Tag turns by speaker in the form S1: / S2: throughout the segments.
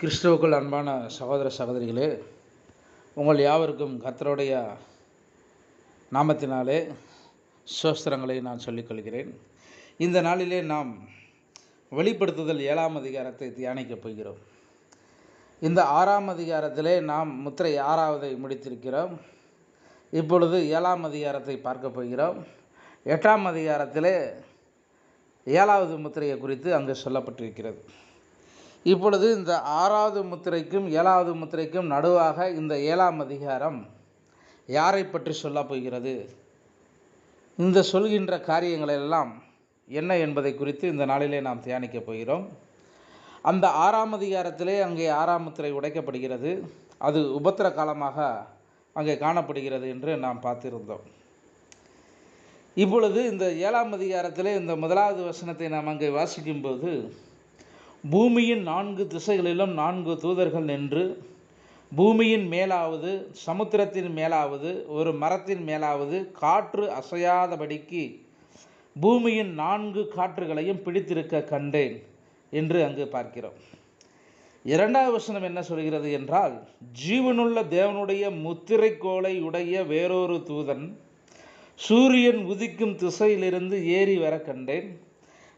S1: கிறிஸ்துவுக்குள் அன்பான சகோதர சகோதரிகளே உங்கள் யாவருக்கும் கத்தருடைய நாமத்தினாலே சோஸ்திரங்களை நான் சொல்லிக்கொள்கிறேன். இந்த நாளிலே நாம் வெளிப்படுத்துதல் ஏழாம் அதிகாரத்தை தியானிக்கப் போகிறோம். இந்த ஆறாம் அதிகாரத்திலே நாம் முத்திரை ஆறாவதை முடித்திருக்கிறோம். இப்பொழுது ஏழாம் அதிகாரத்தை பார்க்க போகிறோம். எட்டாம் அதிகாரத்திலே ஏழாவது முத்திரையை குறித்து அங்கு சொல்லப்பட்டிருக்கிறது. இப்பொழுது இந்த ஆறாவது முத்திரைக்கும் ஏழாவது முத்திரைக்கும் நடுவாக இந்த ஏழாம் அதிகாரம் யாரை பற்றி சொல்லப் போகிறது? இந்த சொல்கின்ற காரியங்கள் எல்லாம் என்ன என்பதை குறித்து இந்த நாளிலே நாம் தியானிக்கப் போகிறோம். அந்த ஆறாம் அதிகாரத்திலே அங்கே ஆறாம் முத்திரை உடைக்கப்படுகிறது. அது உபத்திர காலமாக அங்கே காணப்படுகிறது என்று நாம் பார்த்திருந்தோம். இப்பொழுது இந்த ஏழாம் அதிகாரத்திலே இந்த முதலாவது வசனத்தை நாம் அங்கே வாசிக்கும்போது பூமியின் நான்கு திசைகளிலும் நான்கு தூதர்கள் நின்று பூமியின் மேலாவது சமுத்திரத்தின் மேலாவது ஒரு மரத்தின் மேலாவது காற்று அசையாதபடிக்கு பூமியின் நான்கு காற்றுகளையும் பிடித்திருக்க கண்டேன் என்று அங்கு பார்க்கிறோம். இரண்டாவது வசனம் என்ன சொல்கிறது என்றால் ஜீவனுள்ள தேவனுடைய முத்திரைக்கோளை உடைய வேறொரு தூதன் சூரியன் உதிக்கும் திசையிலிருந்து ஏறி வர கண்டேன்.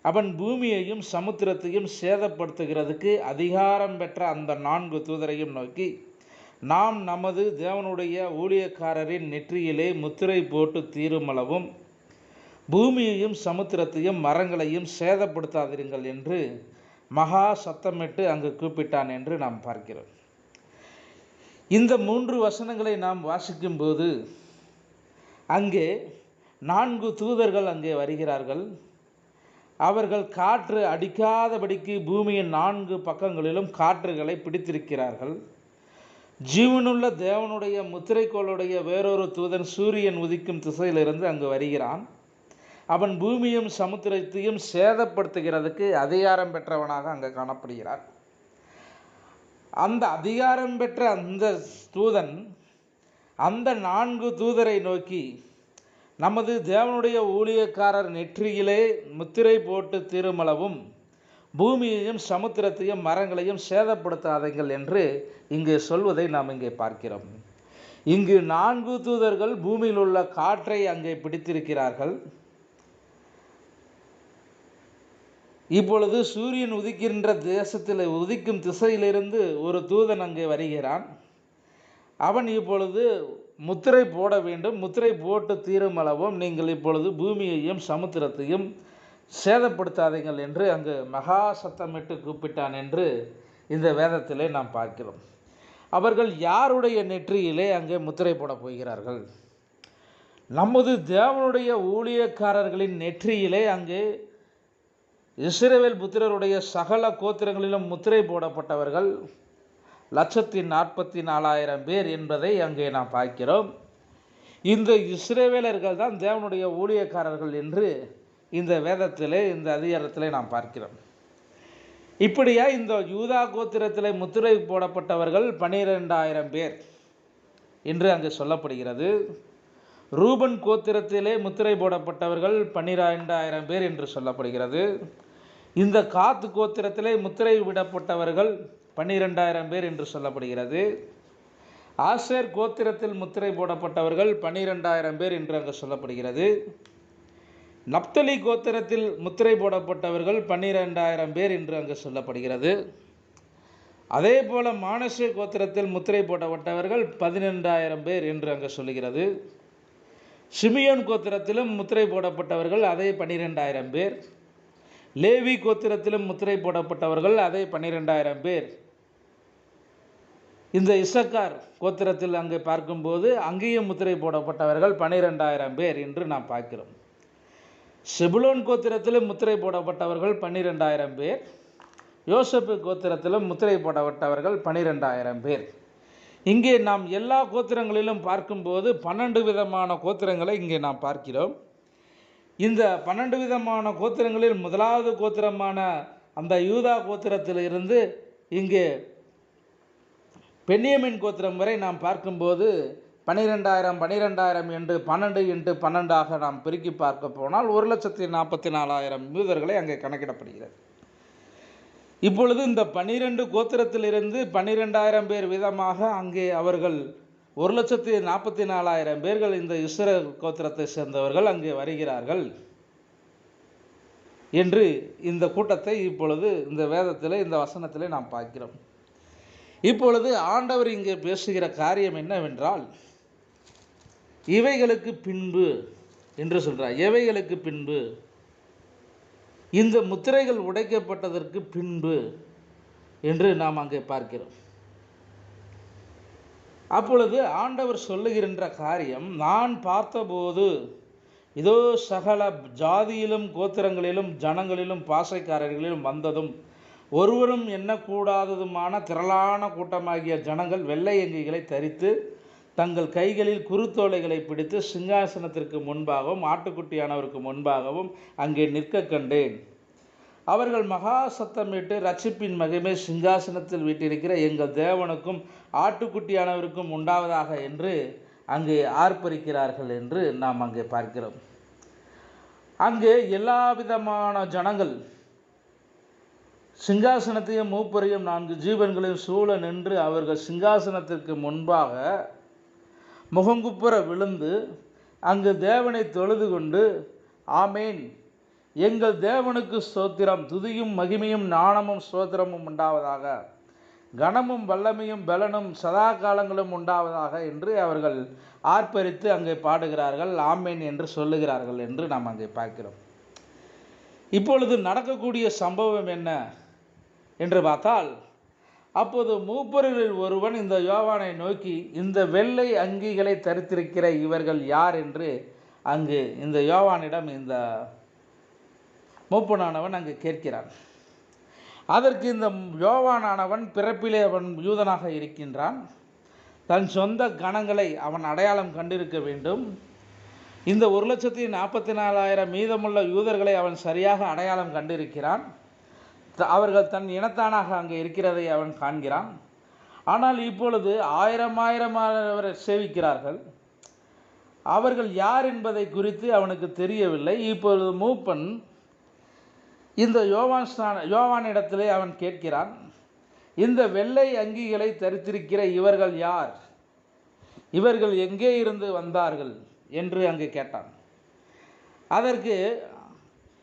S1: அவன் பூமியையும் சமுத்திரத்தையும் சேதப்படுத்துகிறதுக்கு அதிகாரம் பெற்ற அந்த நான்கு தூதரையும் நோக்கி நாம் நமது தேவனுடைய ஊழியக்காரரின் நெற்றியிலே முத்திரை போட்டு தீருமளவும் பூமியையும் சமுத்திரத்தையும் மரங்களையும் சேதப்படுத்தாதிருங்கள் என்று மகா சத்தமிட்டு அங்கு கூப்பிட்டான் என்று நாம் பார்க்கிறோம். இந்த மூன்று வசனங்களை நாம் வாசிக்கும்போது அங்கே நான்கு தூதர்கள் அங்கே வருகிறார்கள். அவர்கள் காற்று அடிக்காதபடிக்கு பூமியின் நான்கு பக்கங்களிலும் காற்றுகளை பிடித்திருக்கிறார்கள். ஜீவனுள்ள தேவனுடைய முத்திரைக்கோளுடைய வேறொரு தூதன் சூரியன் உதிக்கும் திசையிலிருந்து அங்கு வருகிறான். அவன் பூமியும் சமுத்திரத்தையும் சேதப்படுத்துகிறதுக்கு அதிகாரம் பெற்றவனாக அங்கே காணப்படுகிறார். அந்த அதிகாரம் பெற்ற அந்த தூதன் அந்த நான்கு தூதரை நோக்கி நமது தேவனுடைய ஊழியக்காரர் நெற்றியிலே முத்திரை போட்டு திருமளவும் பூமியையும் சமுத்திரத்தையும் மரங்களையும் சேதப்படுத்தாதீங்கள் என்று இங்கு சொல்வதை நாம் இங்கே பார்க்கிறோம். இங்கு நான்கு தூதர்கள் பூமியில் உள்ள காற்றை அங்கே பிடித்திருக்கிறார்கள். இப்பொழுது சூரியன் உதிக்கின்ற தேசத்தில் உதிக்கும் திசையிலிருந்து ஒரு தூதன் அங்கே வருகிறான். அவன் இப்பொழுது முத்திரை போட வேண்டும் முத்திரை போட்டு தீரும் அளவும் நீங்கள் இப்பொழுது பூமியையும் சமுத்திரத்தையும் சேதப்படுத்தாதீங்கள் என்று அங்கு மகா சத்தமிட்டு கூப்பிட்டான் என்று இந்த வேதத்திலே நாம் பார்க்கிறோம். அவர்கள் யாருடைய நெற்றியிலே அங்கே முத்திரை போட போகிறார்கள்? நமது தேவனுடைய ஊழியக்காரர்களின் நெற்றியிலே அங்கே இஸ்ரேவேல் புத்திரருடைய சகல கோத்திரங்களிலும் முத்திரை போடப்பட்டவர்கள் லட்சத்தி நாற்பத்தி நாலாயிரம் பேர் என்பதை அங்கே நாம் பார்க்கிறோம். இந்த இஸ்ரேவேலர்கள் தான் தேவனுடைய ஊழியக்காரர்கள் என்று இந்த வேதத்திலே இந்த அதிகாரத்திலே நாம் பார்க்கிறோம். இப்படியா இந்த யூதா கோத்திரத்திலே முத்திரை போடப்பட்டவர்கள் பனிரெண்டாயிரம் பேர் என்று அங்கு சொல்லப்படுகிறது. ரூபன் கோத்திரத்திலே முத்திரை போடப்பட்டவர்கள் பன்னிரெண்டாயிரம் பேர் என்று சொல்லப்படுகிறது. இந்த காத்து கோத்திரத்திலே முத்திரை விடப்பட்டவர்கள் பன்னிரெண்டாயிரம் பேர் என்று சொல்லப்படுகிறது. ஆசேர் கோத்திரத்தில் முத்திரை போடப்பட்டவர்கள் பன்னிரெண்டாயிரம் பேர் என்று அங்கு சொல்லப்படுகிறது. நப்தலி கோத்திரத்தில் முத்திரை போடப்பட்டவர்கள் பன்னிரெண்டாயிரம் பேர் என்று அங்கு சொல்லப்படுகிறது. அதே போல மானசே கோத்திரத்தில் முத்திரை போடப்பட்டவர்கள் பதினெண்டாயிரம் பேர் என்று அங்கு சொல்லுகிறது. சிமியோன் கோத்திரத்திலும் முத்திரை போடப்பட்டவர்கள் அதே பன்னிரெண்டாயிரம் பேர். லேவி கோத்திரத்திலும் முத்திரை போடப்பட்டவர்கள் அதே பன்னிரெண்டாயிரம் பேர். இந்த இசக்கார் கோத்திரத்தில் அங்கே பார்க்கும்போது அங்கேயும் முத்திரை போடப்பட்டவர்கள் பன்னிரெண்டாயிரம் பேர் என்று நாம் பார்க்கிறோம். செபுலோன் கோத்திரத்திலும் முத்திரை போடப்பட்டவர்கள் பன்னிரெண்டாயிரம் பேர். யோசப்பு கோத்திரத்திலும் முத்திரை போடப்பட்டவர்கள் பன்னிரெண்டாயிரம் பேர். இங்கே நாம் எல்லா கோத்திரங்களிலும் பார்க்கும்போது பன்னெண்டு விதமான கோத்திரங்களை இங்கே நாம் பார்க்கிறோம். இந்த பன்னெண்டு விதமான கோத்திரங்களில் முதலாவது கோத்திரமான அந்த யூதா கோத்திரத்திலிருந்து இங்கே பென்னியமின் கோத்திரம் வரை நாம் பார்க்கும்போது பன்னிரெண்டாயிரம் பன்னிரெண்டாயிரம் என்று பன்னெண்டு இன்று பன்னெண்டாக நாம் பெருக்கி பார்க்க போனால் ஒரு லட்சத்தி நாற்பத்தி நாலாயிரம் யூதர்களை அங்கே கணக்கிடப்படுகிறது. இப்பொழுது இந்த பன்னிரெண்டு கோத்திரத்திலிருந்து பன்னிரெண்டாயிரம் பேர் வீதமாக அங்கே அவர்கள் ஒரு லட்சத்தி நாற்பத்தி நாலாயிரம் பேர்கள் இந்த இஸ்ரேல் கோத்திரத்தை சேர்ந்தவர்கள் அங்கே வருகிறார்கள் என்று இந்த கூட்டத்தை இப்பொழுது இந்த வேதத்தில் இந்த வசனத்தில் நாம் பார்க்கிறோம். இப்பொழுது ஆண்டவர் இங்கே பேசுகிற காரியம் என்னவென்றால் இவைகளுக்கு பின்பு என்று சொல்கிறார் எவைகளுக்கு பின்பு. இந்த முத்திரைகள் உடைக்கப்பட்டதற்கு பின்பு என்று நாம் அங்கே பார்க்கிறோம். அப்பொழுது ஆண்டவர் சொல்லுகின்ற காரியம் நான் பார்த்தபோது இதோ சகல ஜாதியிலும் கோத்திரங்களிலும் ஜனங்களிலும் பாசைக்காரர்களிலும் வந்ததும் ஒருவரும் எண்ணக்கூடாததுமான திரளான கூட்டமாகிய ஜனங்கள் வெள்ளை அங்கிகளை தரித்து தங்கள் கைகளில் குருத்தோலைகளை பிடித்து சிங்காசனத்திற்கு முன்பாகவும் ஆட்டுக்குட்டியானவருக்கு முன்பாகவும் அங்கே நிற்க கண்டேன். அவர்கள் மகா சத்தமிட்டு ரட்சிப்பின் மகிமை சிங்காசனத்தில் வீட்டிருக்கிற எங்கள் தேவனுக்கும் ஆட்டுக்குட்டியானவருக்கும் உண்டாவதாக என்று அங்கே ஆர்ப்பரிக்கிறார்கள் என்று நாம் அங்கே பார்க்கிறோம். அங்கே எல்லா விதமான ஜனங்கள் சிங்காசனத்தையும் மூப்பரையும் நான்கு ஜீவன்களையும் சூழ நின்று அவர்கள் சிங்காசனத்திற்கு முன்பாக முகங்குப்புற விழுந்து அங்கு தேவனை தொழுது கொண்டு ஆமேன். எங்கள் தேவனுக்கு ஸ்தோத்திரம். துதியும் மகிமையும் நாணமும் ஸ்தோத்திரமும் உண்டாவதாக. கனமும் வல்லமையும் பலனும் சதா காலங்களும் உண்டாவதாக என்று அவர்கள் ஆர்ப்பரித்து அங்கே பாடுகிறார்கள். ஆமேன் என்று சொல்லுகிறார்கள் என்று நாம் அங்கே பார்க்கிறோம். இப்பொழுது நடக்கக்கூடிய சம்பவம் என்ன? என்று பார்த்தால் அப்போது மூப்பர்களில் ஒருவன் இந்த யோவானை நோக்கி இந்த வெள்ளை அங்கிகளை தரித்திருக்கிற இவர்கள் யார் என்று அங்கு இந்த யோவானிடம் இந்த மூப்பனானவன் அங்கு கேட்கிறான். அதற்கு இந்த யோவானானவன் பிறப்பிலே அவன் யூதனாக இருக்கின்றான். தன் சொந்த கணங்களை அவன் அடையாளம் கண்டிருக்க வேண்டும். இந்த ஒரு லட்சத்தி நாற்பத்தி நாலாயிரம் மீதமுள்ள யூதர்களை அவன் சரியாக அடையாளம் கண்டிருக்கிறான். அவர்கள் தன் இனத்தானாக அங்கே இருக்கிறதை அவன் காண்கிறான். ஆனால் இப்பொழுது ஆயிரம் ஆயிரமானவரை சேவிக்கிறார்கள். அவர்கள் யார் என்பதை குறித்து அவனுக்கு தெரியவில்லை. இப்பொழுது மூப்பன் இந்த யோவான் ஸ்நான யோவானிடத்திலே அவன் கேட்கிறான் இந்த வெள்ளை அங்கிகளை தரித்திருக்கிற இவர்கள் யார்? இவர்கள் எங்கே இருந்து வந்தார்கள்? என்று அங்கு கேட்டான். அதற்கு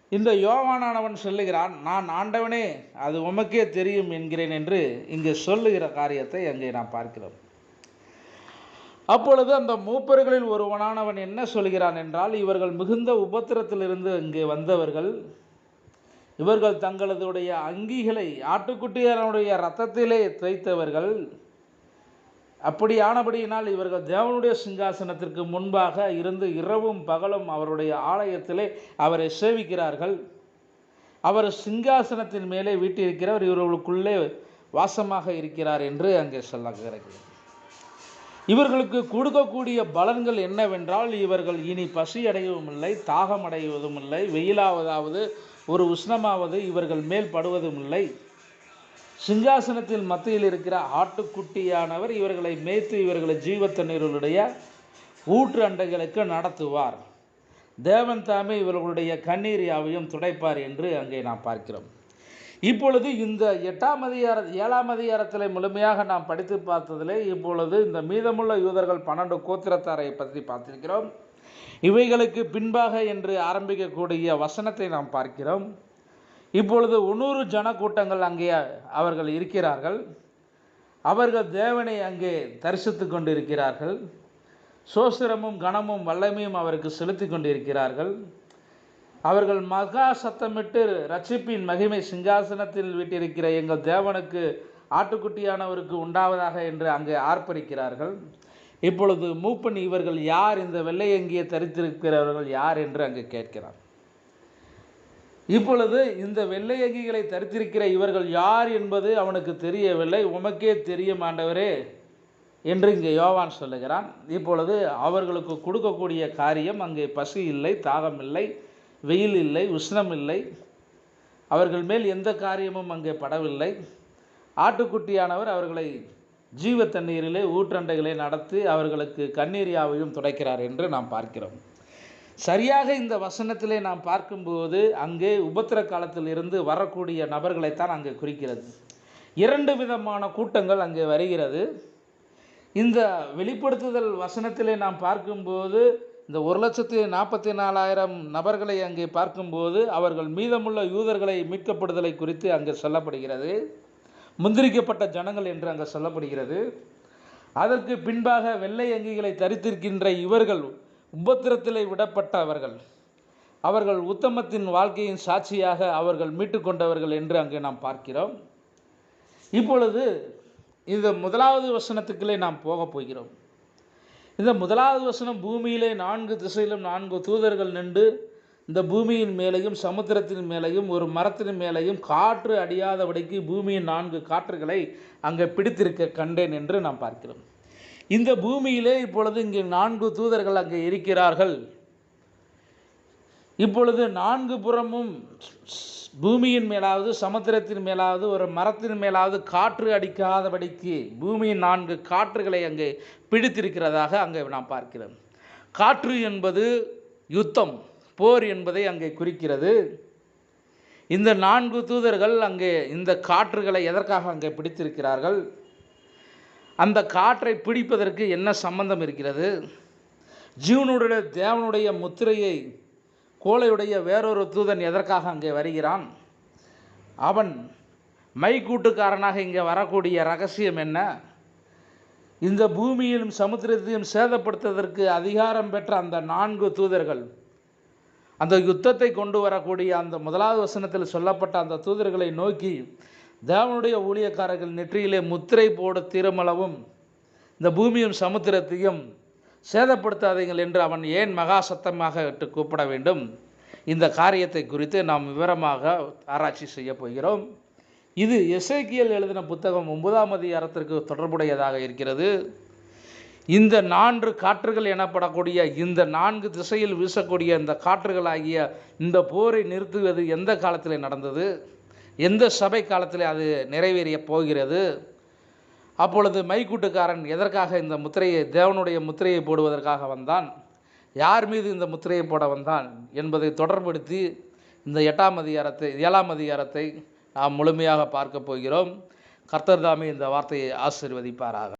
S1: இந்த யோவானானவன் சொல்லுகிறான் நான் ஆண்டவனே அது உமக்கே தெரியும் என்கிறேன் என்று இங்கு சொல்லுகிற காரியத்தை அங்கே நாம் பார்க்கிறோம். அப்பொழுது அந்த மூப்பர்களில் ஒருவனானவன் என்ன சொல்கிறான் என்றால் இவர்கள் மிகுந்த உபத்திரத்திலிருந்து இங்கே வந்தவர்கள் இவர்கள் தங்களதுடைய அங்கிகளை ஆட்டுக்குட்டியனுடைய ரத்தத்திலே தைத்தவர்கள் அப்படியானபடியினால் இவர்கள் தேவனுடைய சிங்காசனத்திற்கு முன்பாக இருந்து இரவும் பகலும் அவருடைய ஆலயத்திலே அவரை சேவிக்கிறார்கள். அவர் சிங்காசனத்தின் மேலே வீட்டிருக்கிறவர் இவர்களுக்குள்ளே வாசமாக இருக்கிறார் என்று அங்கே சொல்ல கிடைக்கிறது இவர்களுக்கு கொடுக்கக்கூடிய பலன்கள் என்னவென்றால் இவர்கள் இனி பசி அடையவும் இல்லை தாகம் அடைவதும் இல்லை வெயிலாவதாவது ஒரு உஷ்ணமாவது இவர்கள் மேல் படுவதும் இல்லை சிங்காசனத்தில் மத்தியில் இருக்கிற ஆட்டுக்குட்டியானவர் இவர்களை மேய்த்து இவர்களை ஜீவத்தண்ணீர்களுடைய ஊற்று அண்டைகளுக்கு நடத்துவார். தேவன் தாமே இவர்களுடைய கண்ணீர் யாவையும் துடைப்பார் என்று அங்கே நாம் பார்க்கிறோம். இப்பொழுது இந்த எட்டாம் அதிகார ஏழாம் அதிகாரத்தில் முழுமையாக நாம் படித்து பார்த்ததிலே இப்பொழுது இந்த மீதமுள்ள யூதர்கள் பன்னெண்டு கோத்திரத்தாரை பற்றி பார்த்திருக்கிறோம். இவைகளுக்கு பின்பாக என்று ஆரம்பிக்கக்கூடிய வசனத்தை நாம் பார்க்கிறோம். இப்பொழுது உன்னூறு ஜன கூட்டங்கள் அங்கே அவர்கள் இருக்கிறார்கள். அவர்கள் தேவனை அங்கே தரிசித்து கொண்டிருக்கிறார்கள். சோசிரமும் கனமும் வல்லமையும் அவருக்கு செலுத்தி கொண்டிருக்கிறார்கள். அவர்கள் மகா சத்தமிட்டு ரட்சிப்பின் மகிமை சிங்காசனத்தில் வீட்டிருக்கிற எங்கள் தேவனுக்கு ஆட்டுக்குட்டியானவருக்கு உண்டாவதாக என்று அங்கே ஆர்ப்பரிக்கிறார்கள். இப்பொழுது மூப்பன் இவர்கள் யார்? இந்த வெள்ளையங்கியை தரித்திருக்கிறவர்கள் யார்? என்று அங்கு கேட்கிறார் இப்பொழுது இந்த வெள்ளை அங்கிகளை தரித்திருக்கிற இவர்கள் யார் என்பது அவனுக்கு தெரியவில்லை. உமக்கே தெரியும் ஆண்டவரே என்று இங்கே யோவான் சொல்லுகிறான். இப்பொழுது அவர்களுக்கு கொடுக்கக்கூடிய காரியம் அங்கே பசி இல்லை தாகம் இல்லை வெயில் இல்லை உஷ்ணம் இல்லை. அவர்கள் மேல் எந்த காரியமும் அங்கே படவில்லை. ஆட்டுக்குட்டியானவர் அவர்களை ஜீவ தண்ணீரிலே ஊற்றண்டைகளை நடத்தி அவர்களுக்கு கண்ணீர் யாவையும் துடைக்கிறார் என்று நாம் பார்க்கிறோம். சரியாக இந்த வசனத்திலே நாம் பார்க்கும்போது அங்கே உபத்திர காலத்தில் இருந்து வரக்கூடிய நபர்களைத்தான் அங்கே குறிக்கிறது. இரண்டு விதமான கூட்டங்கள் அங்கே வருகிறது. இந்த வெளிப்படுத்துதல் வசனத்திலே நாம் பார்க்கும்போது இந்த ஒரு லட்சத்தி நாற்பத்தி நாலாயிரம் நபர்களை அங்கே பார்க்கும்போது அவர்கள் மீதமுள்ள யூதர்களை மீட்கப்படுதலை குறித்து அங்கே சொல்லப்படுகிறது. முந்திரிக்கப்பட்ட ஜனங்கள் என்று அங்கே சொல்லப்படுகிறது. அதற்கு பின்பாக வெள்ளை அங்கிகளை தரித்திருக்கின்ற இவர்கள் உபத்திரத்திலே விடப்பட்டவர்கள். அவர்கள் உத்தமத்தின் வாழ்க்கையின் சாட்சியாக அவர்கள் மீட்டு கொண்டவர்கள் என்று அங்கே நாம் பார்க்கிறோம். இப்பொழுது இந்த முதலாவது வசனத்துக்குள்ளே நாம் போகப் போகிறோம். இந்த முதலாவது வசனம் பூமியிலே நான்கு திசையிலும் நான்கு தூதர்கள் நின்று இந்த பூமியின் மேலேயும் சமுத்திரத்தின் மேலேயும் ஒரு மரத்தின் மேலேயும் காற்று அடியாதபடிக்கு பூமியின் நான்கு காற்றுகளை அங்கே பிடித்திருக்க கண்டேன் என்று நாம் பார்க்கிறோம். இந்த பூமியிலே இப்பொழுது இங்கே நான்கு தூதர்கள் அங்கே இருக்கிறார்கள். இப்பொழுது நான்கு புறமும் பூமியின் மேலாவது சமுத்திரத்தின் மேலாவது ஒரு மரத்தின் மேலாவது காற்று அடிக்காதபடிக்கு பூமியின் நான்கு காற்றுகளை அங்கே பிடித்திருக்கிறதாக அங்கே நாம் பார்க்கிறோம். காற்று என்பது யுத்தம் போர் என்பதை அங்கே குறிக்கிறது. இந்த நான்கு தூதர்கள் அங்கே இந்த காற்றுகளை எதற்காக அங்கே பிடித்திருக்கிறார்கள்? அந்த காற்றை பிடிப்பதற்கு என்ன சம்பந்தம் இருக்கிறது? ஜீவனுடைய தேவனுடைய முத்திரையை கோழையுடைய வேறொரு தூதன் எதற்காக அங்கே வருகிறான்? அவன் மைக்கூட்டுக்காரனாக இங்கே வரக்கூடிய ரகசியம் என்ன? இந்த பூமியிலும் சமுத்திரத்தையும் சேதப்படுத்துவதற்கு அதிகாரம் பெற்ற அந்த நான்கு தூதர்கள் அந்த யுத்தத்தை கொண்டு வரக்கூடிய அந்த முதலாவது வசனத்தில் சொல்லப்பட்ட அந்த தூதர்களை நோக்கி தேவனுடைய ஊழியக்காரர்கள் நெற்றியிலே முத்திரை போட திருமளவும் இந்த பூமியும் சமுத்திரத்தையும் சேதப்படுத்தாதீங்கள் என்று அவன் ஏன் மகா சத்தமாக இட்டு கூப்பிட வேண்டும்? இந்த காரியத்தை குறித்து நாம் விவரமாக ஆராய்ச்சி செய்ய போகிறோம். இது எசேக்கியல் எழுதின புத்தகம் ஒன்பதாம் அதிகாரத்திற்கு தொடர்புடையதாக இருக்கிறது. இந்த நான்கு காற்றுகள் எனப்படக்கூடிய இந்த நான்கு திசையில் வீசக்கூடிய இந்த காற்றுகளாகிய இந்த போரை நிறுத்துவது எந்த காலத்தில் நடந்தது? எந்த சபை காலத்தில் அது நிறைவேறிய போகிறது? அப்பொழுது மைக்கூட்டுக்காரன் எதற்காக இந்த முத்திரையை தேவனுடைய முத்திரையை போடுவதற்காக வந்தான்? யார் மீது இந்த முத்திரையை போட வந்தான்? என்பதை தொடர்படுத்தி இந்த எட்டாம் அதிகாரத்தை ஏழாம் அதிகாரத்தை நாம் முழுமையாக பார்க்க போகிறோம். கர்த்தர் தாமே இந்த வார்த்தையை ஆசிர்வதிப்பாராக.